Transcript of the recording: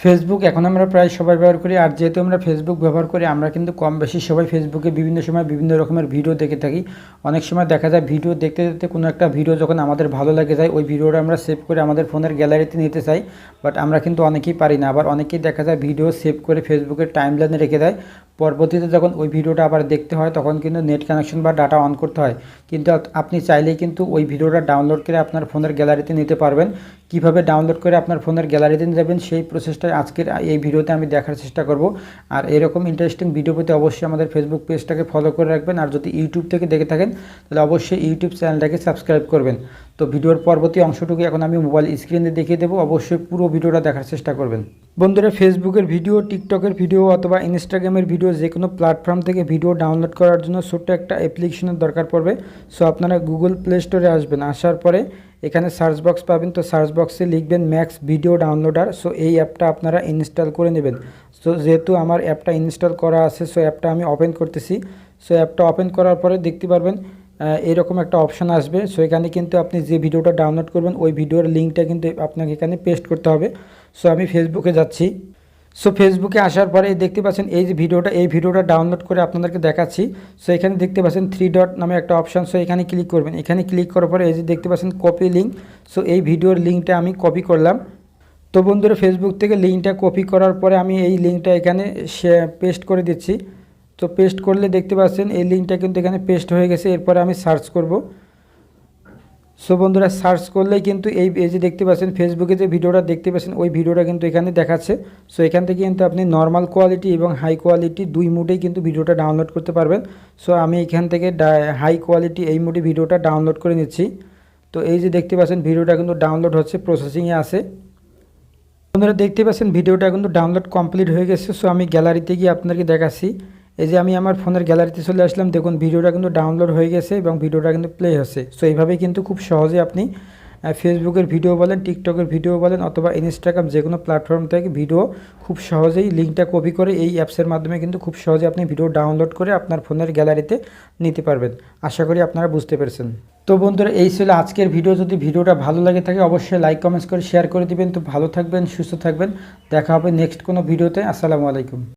Facebook এখন আমরা প্রায় সবাই ব্যবহার করি, আর যেহেতু আমরা ফেসবুক ব্যবহার করি, আমরা কিন্তু কম বেশি সবাই ফেসবুকে বিভিন্ন সময় বিভিন্ন রকমের ভিডিও দেখে থাকি। অনেক সময় দেখা যায় ভিডিও দেখতে দেখতে কোনো একটা ভিডিও যখন আমাদের ভালো লাগে যায়, ওই ভিডিওটা আমরা সেভ করে আমাদের ফোনের গ্যালারিতে নিতে চাই বাট আমরা কিন্তু অনেকেই পারি না। আবার অনেকেই দেখা যায় ভিডিও সেভ করে ফেসবুকের টাইম লাইনে রেখে দেয়। পরবর্তীতে যখন ওই ভিডিওটা আবার দেখতে হয়, তখন কিন্তু নেট কানেকশন বা ডাটা অন করতে হয়। কিন্তু আপনি চাইলেই কিন্তু ওই ভিডিওটা ডাউনলোড করে আপনার ফোনের গ্যালারিতে নিতে পারবেন। কীভাবে ডাউনলোড করে আপনার ফোনের গ্যালারিতে যাবেন, সেই প্রসেসটা আজকের এই ভিডিওতে আমি দেখার চেষ্টা করব। আর এরকম ইন্টারেস্টিং ভিডিও পেতে অবশ্যই আমাদের ফেসবুক পেজটাকে ফলো করে রাখবেন। আর যদি ইউটিউব থেকে দেখে থাকেন, তাহলে অবশ্যই ইউটিউব চ্যানেলটাকে সাবস্ক্রাইব করবেন। তো ভিডিওর পরবর্তী অংশটুকু এখন আমি মোবাইল স্ক্রিনে দেখিয়ে দেবো। অবশ্যই পুরো ভিডিওটা দেখার চেষ্টা করবেন। বন্ধুরা ফেসবুকের ভিডিও টিকটকের ভিডিও অথবা ইনস্টাগ্রামের ভিডিও যে কোনো প্ল্যাটফর্ম থেকে ভিডিও ডাউনলোড করার জন্য ছোট্ট একটা অ্যাপ্লিকেশনের দরকার পড়বে। সো আপনারা গুগল প্লে স্টোরে আসবেন। আসার পরে এখানে সার্চ বক্স পাবেন। তো সার্চ বক্সে লিখবেন ম্যাক্স ভিডিও ডাউনলোডার সো এই অ্যাপটা আপনারা ইনস্টল করে নেবেন। সো যেহেতু আমার অ্যাপটা ইনস্টল করা আছে সো অ্যাপটা আমি ওপেন করতেছি। সো অ্যাপটা ওপেন করার পরে দেখতে পারবেন এরকম একটা অপশন আসবে। সো এখানে কিন্তু আপনি যে ভিডিওটা ডাউনলোড করবেন, ওই ভিডিওর লিঙ্কটা কিন্তু আপনাকে এখানে পেস্ট করতে হবে। সো আমি ফেসবুকে যাচ্ছি। সো ফেসবুকে আসার পরে দেখতে পাচ্ছেন এই যে ভিডিওটা, এই ভিডিওটা ডাউনলোড করে আপনাদেরকে দেখাচ্ছি। সো এখানে দেখতে পাচ্ছেন থ্রি ডট নামে একটা অপশান সো এখানে ক্লিক করবেন। এখানে ক্লিক করার পরে এই যে দেখতে পাচ্ছেন কপি লিঙ্ক সো এই ভিডিওর লিঙ্কটা আমি কপি করলাম। তো বন্ধুরা ফেসবুক থেকে লিঙ্কটা কপি করার পরে আমি এই লিঙ্কটা এখানে পেস্ট করে দিচ্ছি। তো পেস্ট করলে দেখতে পাচ্ছেন এই লিঙ্কটা কিন্তু এখানে পেস্ট হয়ে গেছে। এরপরে আমি সার্চ করব। সো বন্ধুরা সার্চ করলেই কিন্তু এই যে দেখতে পাচ্ছেন ফেসবুকে যে ভিডিওটা দেখতে পাচ্ছেন, ওই ভিডিওটা কিন্তু এখানে দেখাচ্ছে। সো এখান থেকে কিন্তু আপনি নর্মাল কোয়ালিটি এবং হাই কোয়ালিটি দুই মুডেই কিন্তু ভিডিওটা ডাউনলোড করতে পারবেন। সো আমি এখান থেকে হাই কোয়ালিটি এই মুডে ভিডিওটা ডাউনলোড করে নিচ্ছি। তো এই যে দেখতে পাচ্ছেন, ভিডিওটা কিন্তু ডাউনলোড হচ্ছে প্রসেসিংয়ে আছে। বন্ধুরা, দেখতে পাচ্ছেন, ভিডিওটা কিন্তু ডাউনলোড কমপ্লিট হয়ে গেছে। সো আমি গ্যালারিতে গিয়ে আপনাদেরকে দেখাচ্ছি। এই যে আমি আমার ফোনের গ্যালারিতে চলে আসলাম, দেখুন ভিডিওটা কিন্তু ডাউনলোড হয়ে গেছে এবং ভিডিওটা কিন্তু প্লে হচ্ছে। সো এইভাবেই কিন্তু খুব সহজে আপনি ফেসবুকের ভিডিও বলেন টিকটকের ভিডিও বলেন অথবা ইনস্টাগ্রাম যে কোনো প্ল্যাটফর্ম থেকে ভিডিও খুব সহজেই লিঙ্কটা কপি করে এই অ্যাপসের মাধ্যমে কিন্তু খুব সহজে আপনি ভিডিও ডাউনলোড করে আপনার ফোনের গ্যালারিতে নিতে পারবেন। আশা করি আপনারা বুঝতে পেরেছেন। তো বন্ধুরা, এই ছিল আজকের ভিডিও যদি ভিডিওটা ভালো লাগে থাকে, অবশ্যই লাইক কমেন্টস করে শেয়ার করে দিবেন। তো ভালো থাকবেন, সুস্থ থাকবেন। দেখা হবে নেক্সট কোনো ভিডিওতে আসসালামু আলাইকুম।